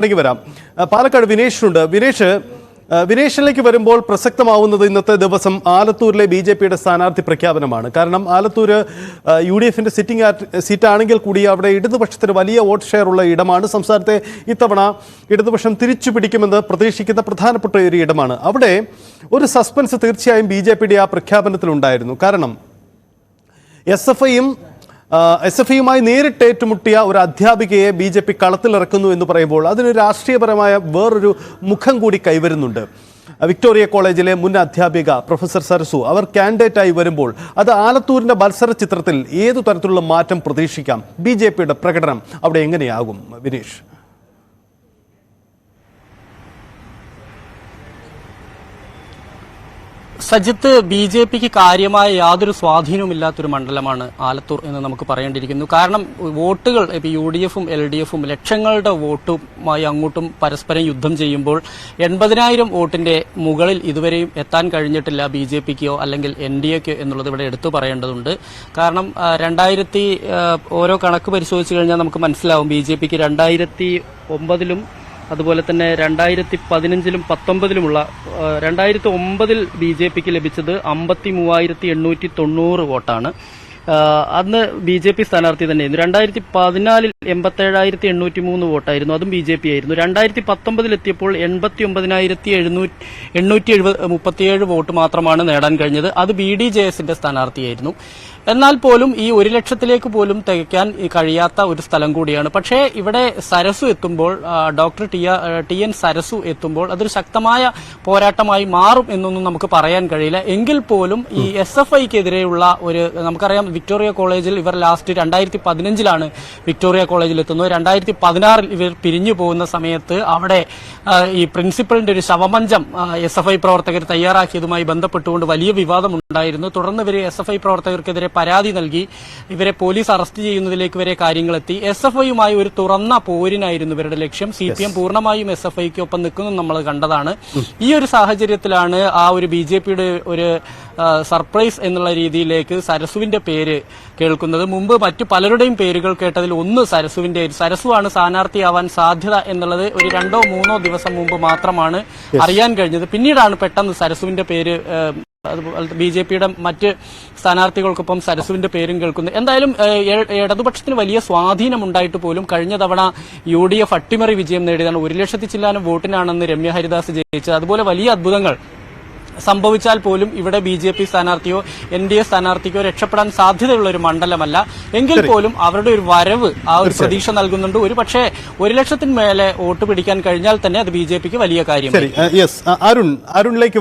ഇടയ്ക്ക് വരാം. പാലക്കാട് വിനേഷിനുണ്ട്. വിനേഷ് വിനേഷിലേക്ക് വരുമ്പോൾ പ്രസക്തമാവുന്നത് ഇന്നത്തെ ദിവസം ആലത്തൂരിലെ ബി ജെ പിയുടെ സ്ഥാനാർത്ഥി പ്രഖ്യാപനമാണ്. കാരണം ആലത്തൂർ യു ഡി എഫിന്റെ സിറ്റിംഗ് സീറ്റാണെങ്കിൽ കൂടി അവിടെ ഇടതുപക്ഷത്തിന് വലിയ വോട്ട് ഷെയർ ഉള്ള ഇടമാണ്. സംസ്ഥാനത്തെ ഇത്തവണ ഇടതുപക്ഷം തിരിച്ചു പിടിക്കുമെന്ന് പ്രതീക്ഷിക്കുന്ന പ്രധാനപ്പെട്ട ഒരു ഇടമാണ്. അവിടെ ഒരു സസ്പെൻസ് തീർച്ചയായും ബി ജെ പിയുടെ ആ പ്രഖ്യാപനത്തിലുണ്ടായിരുന്നു. കാരണം എസ് എഫ് ഐയും എസ് എഫ് ഐയുമായി നേരിട്ട് ഏറ്റുമുട്ടിയ ഒരു അധ്യാപികയെ ബി ജെ പി കളത്തിലിറക്കുന്നു എന്ന് പറയുമ്പോൾ അതിന് രാഷ്ട്രീയപരമായ വേറൊരു മുഖം കൂടി കൈവരുന്നുണ്ട്. വിക്ടോറിയ കോളേജിലെ മുൻ അധ്യാപിക പ്രൊഫസർ സരസു അവർ കാൻഡിഡേറ്റായി വരുമ്പോൾ അത് ആലത്തൂരിന്റെ മത്സര ചിത്രത്തിൽ ഏതു തരത്തിലുള്ള മാറ്റം പ്രതീക്ഷിക്കാം? ബി പ്രകടനം അവിടെ എങ്ങനെയാകും? വിനീഷ്. സജിത്ത് ബി ജെ പിക്ക് കാര്യമായ യാതൊരു സ്വാധീനവുമില്ലാത്തൊരു മണ്ഡലമാണ് ആലത്തൂർ എന്ന് നമുക്ക് പറയേണ്ടിയിരിക്കുന്നു. കാരണം വോട്ടുകൾ ഇപ്പൊ യു ഡി എഫും എൽ ഡി എഫും ലക്ഷങ്ങളുടെ വോട്ടുമായി അങ്ങോട്ടും പരസ്പരം യുദ്ധം ചെയ്യുമ്പോൾ എൺപതിനായിരം വോട്ടിന്റെ മുകളിൽ ഇതുവരെയും എത്താൻ കഴിഞ്ഞിട്ടില്ല ബി ജെ പിക്കോ അല്ലെങ്കിൽ എൻ ഡി എക്കോ എന്നുള്ളത് ഇവിടെ എടുത്തു പറയേണ്ടതുണ്ട്. കാരണം രണ്ടായിരത്തി ഓരോ കണക്ക് പരിശോധിച്ചു കഴിഞ്ഞാൽ നമുക്ക് മനസ്സിലാവും ബി ജെ പിക്ക് രണ്ടായിരത്തി ഒമ്പതിലും അതുപോലെ തന്നെ രണ്ടായിരത്തി പതിനഞ്ചിലും പത്തൊമ്പതിലുമുള്ള രണ്ടായിരത്തി ഒമ്പതിൽ ബി ജെ പിക്ക് ലഭിച്ചത് അമ്പത്തി മൂവായിരത്തി എണ്ണൂറ്റി തൊണ്ണൂറ് വോട്ടാണ്. അന്ന് ബി ജെ പി സ്ഥാനാർത്ഥി തന്നെയായിരുന്നു. രണ്ടായിരത്തി പതിനാലിൽ എൺപത്തി ഏഴായിരത്തി എണ്ണൂറ്റി മൂന്ന് വോട്ടായിരുന്നു. അതും ബി ജെ പി ആയിരുന്നു. രണ്ടായിരത്തി പത്തൊമ്പതിൽ എത്തിയപ്പോൾ എൺപത്തി ഒമ്പതിനായിരത്തി എഴുന്നൂറ്റി എണ്ണൂറ്റി എഴുപത് മുപ്പത്തിയേഴ് വോട്ട് മാത്രമാണ് നേടാൻ കഴിഞ്ഞത്. അത് ബി ഡി ജെ എസിന്റെ സ്ഥാനാർത്ഥിയായിരുന്നു. എന്നാൽ പോലും ഈ ഒരു ലക്ഷത്തിലേക്ക് പോലും തികയ്ക്കാൻ കഴിയാത്ത ഒരു സ്ഥലം കൂടിയാണ്. പക്ഷേ ഇവിടെ സരസു എത്തുമ്പോൾ doctor T T N Sarasu എത്തുമ്പോൾ അതൊരു ശക്തമായ പോരാട്ടമായി മാറും എന്നൊന്നും നമുക്ക് പറയാൻ കഴിയില്ല. എങ്കിൽ പോലും ഈ എസ് എഫ് ഐക്കെതിരെയുള്ള ഒരു നമുക്കറിയാം വിക്ടോറിയ കോളേജിൽ ഇവർ ലാസ്റ്റ് രണ്ടായിരത്തി പതിനഞ്ചിലാണ് വിക്ടോറിയ കോളേജിൽ എത്തുന്നത്. രണ്ടായിരത്തി പതിനാറിൽ ഇവർ പിരിഞ്ഞു പോകുന്ന സമയത്ത് അവിടെ ഈ പ്രിൻസിപ്പലിന്റെ ഒരു ശവമഞ്ചം എസ് എഫ് ഐ പ്രവർത്തകർ തയ്യാറാക്കിയതുമായി ബന്ധപ്പെട്ടുകൊണ്ട് വലിയ വിവാദമുണ്ടായിരുന്നു. തുടർന്ന് ഇവർ എസ് എഫ് ഐ പ്രവർത്തകർക്കെതിരെ പരാതി നൽകി ഇവരെ പോലീസ് അറസ്റ്റ് ചെയ്യുന്നതിലേക്ക് വരെ കാര്യങ്ങളെത്തി. എസ് എഫ് ഐയുമായി ഒരു തുറന്ന പോരിനായിരുന്നു ഇവരുടെ ലക്ഷ്യം. സി പി എം പൂർണമായും എസ് എഫ് ഐക്ക് ഒപ്പം നിൽക്കുന്നു നമ്മൾ കണ്ടതാണ്. ഈ ഒരു സാഹചര്യത്തിലാണ് ആ ഒരു ബി ജെ പിയുടെ ഒരു സർപ്രൈസ് എന്നുള്ള രീതിയിലേക്ക് സരസുവിന്റെ പേര് കേൾക്കുന്നത്. മുമ്പ് മറ്റു പലരുടെയും പേരുകൾ കേട്ടതിൽ ഒന്ന് സരസുവിന്റെ സരസുവാണ് സ്ഥാനാർത്ഥിയാവാൻ സാധ്യത എന്നുള്ളത് ഒരു രണ്ടോ മൂന്നോ ദിവസം മുമ്പ് മാത്രമാണ് അറിയാൻ കഴിഞ്ഞത്. പിന്നീടാണ് പെട്ടെന്ന് സരസുവിന്റെ പേര് ബി ജെ പിയുടെ മറ്റ് സ്ഥാനാർത്ഥികൾക്കൊപ്പം സരസുവിന്റെ പേരും കേൾക്കുന്നത്. എന്തായാലും ഇടതുപക്ഷത്തിന് വലിയ സ്വാധീനമുണ്ടായിട്ട് പോലും കഴിഞ്ഞ തവണ യു ഡി എഫ് അട്ടിമറി വിജയം നേടിയതാണ്. ഒരു ലക്ഷത്തി ചില്ലാനും വോട്ടിനാണെന്ന് രമ്യ ഹരിദാസ് ജയിച്ചത്. അതുപോലെ വലിയ അത്ഭുതങ്ങൾ സംഭവിച്ചാൽ പോലും ഇവിടെ ബി ജെ പി സ്ഥാനാർത്ഥിയോ എൻ ഡി എ സ്ഥാനാർത്ഥിക്കോ രക്ഷപ്പെടാൻ സാധ്യതയുള്ള ഒരു മണ്ഡലമല്ല. എങ്കിൽ പോലും അവരുടെ ഒരു വരവ് ആ ഒരു പ്രതീക്ഷ നൽകുന്നുണ്ട്. ഒരു പക്ഷേ ഒരു ലക്ഷത്തിന് മേലെ വോട്ട് പിടിക്കാൻ കഴിഞ്ഞാൽ തന്നെ അത് ബി ജെ പിക്ക് വലിയ കാര്യം. അരുൺ. അരുണിലേക്ക്